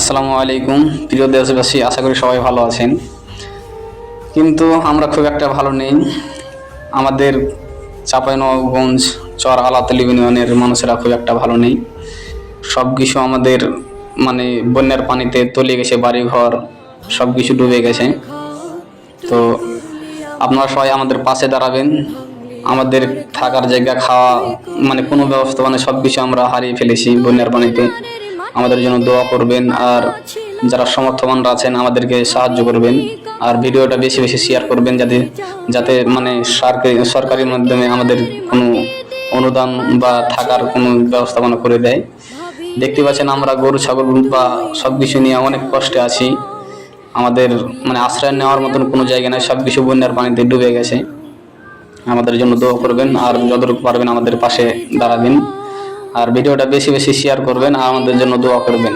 আসসালামু আলাইকুম। প্রিয় দেশবাসী, আশা করি সবাই ভালো আছেন। কিন্তু আমরা খুব একটা ভালো নেই। আমাদের চাঁপাইনবাবগঞ্জ চর আলাতল ইউনিয়নের মানুষেরা খুব একটা ভালো নেই। সব কিছু আমাদের মানে বন্যার পানিতে তলিয়ে গেছে, বাড়িঘর সব কিছু ডুবে গেছে। তো আপনারা সবাই আমাদের পাশে দাঁড়াবেন। আমাদের থাকার জায়গা, খাওয়া মানে কোনো ব্যবস্থা মানে সব কিছু আমরা হারিয়ে ফেলেছি বন্যার পানিতে। আমাদের জন্য দোয়া করবেন আর যারা সমর্থবানরা আছেন আমাদেরকে সাহায্য করবেন। আর ভিডিওটা বেশি বেশি শেয়ার করবেন যাতে যাতে মানে সরকারি সরকারি মাধ্যমে আমাদের কোনো অনুদান বা থাকার কোনো ব্যবস্থাপনা করে দেয়। দেখতে পাচ্ছেন আমরা গরু, ছাগল বা সব কিছু নিয়ে অনেক কষ্টে আছি। আমাদের মানে আশ্রয় নেওয়ার মতন কোনো জায়গা নেই সব কিছু বন্যার পানিতে ডুবে গেছে। আমাদের জন্য দোয়া করবেন আর যতটুকু পারবেন আমাদের পাশে দাঁড়াবেন। আর ভিডিওটা বেশি বেশি শেয়ার করবেন আর আমাদের জন্য দোয়া করবেন।